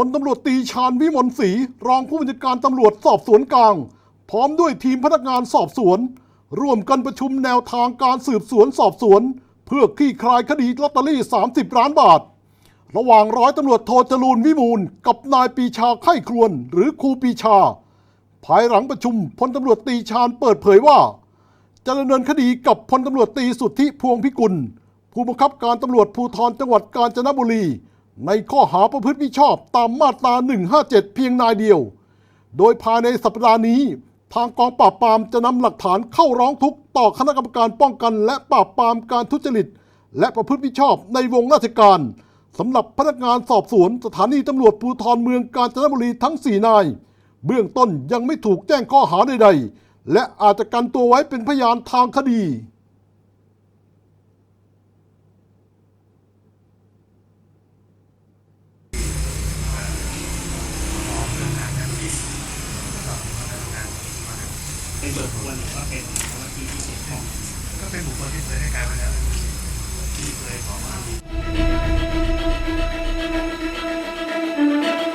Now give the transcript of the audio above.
พลตำรวจตีชาญวิมลศรีรองผู้บัญชาการตำรวจสอบสวนกลาง พร้อมด้วยทีมพนักงานสอบสวน ร่วมกันประชุมแนวทางการสืบสวนสอบสวน เพื่อคลี่คลายคดีลอตเตอรี่ 30 ล้านบาท ระหว่างร้อยตำรวจโทจรูนวิมูล กับนายปีชาไข้ครวน หรือครูปีชา ภายหลังประชุมพลตำรวจตีชาญเปิดเผยว่า จะดำเนินคดีกับพลตำรวจตีสุทธิพวงพิกุล ผู้บังคับการตำรวจภูธรจังหวัดกาญจนบุรี ในข้อหาประพฤติมิชอบตามมาตรา 157 เพียงนายเดียว โดยภายในสัปดาห์นี้ ทางกองปราบปรามจะนำหลักฐานเข้าร้องทุกข์ต่อคณะกรรมการป้องกัน และปราบปรามการทุจริต และประพฤติมิชอบในวงราชการสำหรับพนักงานสอบสวนสถานีตำรวจภูธรเมืองกาญจนบุรีทั้ง 4 นาย เบื้องต้นยังไม่ถูกแจ้งข้อหาใดๆ และอาจจะกันตัวไว้เป็นพยานทางคดี เป็นบุคคลหรือว่าเป็นวันที่ที่เกี่ยวข้องก็เป็นบุคคลที่เคยให้การมาแล้ว